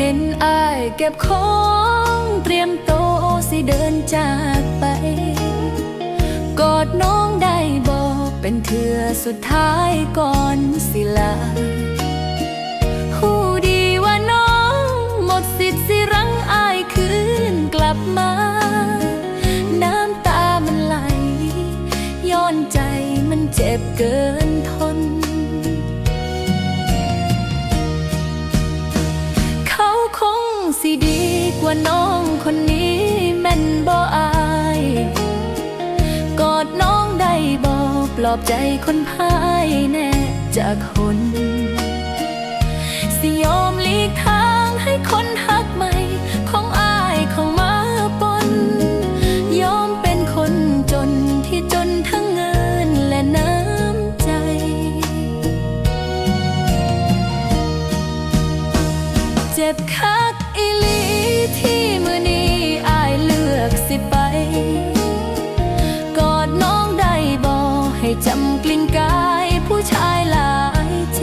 ห็นอายเก็บของเตรียมโตสิเดินจากไป กอดน้องได้บอกเป็นเถื่อสุดท้ายก่อนสิลาหูดีว่าน้องหมดสิทธิ์สิรังอายคืนกลับมา น้ำตามันไหล ย้อนใจมันเจ็บเกินทน อกปลอบใจคนพ่ายแน่จากคน สิยอมหลีกทางให้คนหักใหม่ของอายข้ามาปน ยอมเป็นคนจนที่จนทั้งเงินและน้ำใจ เจ็บคัก กลิ่นกายผู้ชายหลายใจ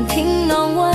บอก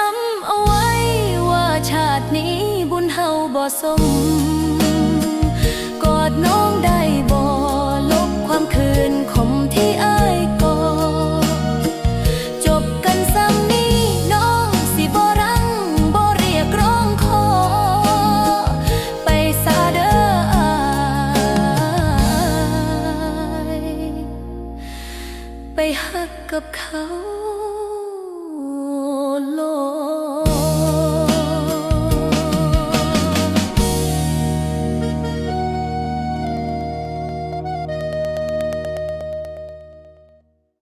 จำเอาไว้ว่าชาตินี้บุญเฮาบ่สม กอดน้องได้บ่ลบความคืนขมที่อ้ายก่อจบกันซ้ำนี้น้องสิบ่รังบ่เรียกร้องขอ ไปซาเด้ออายไปฮักกับเขา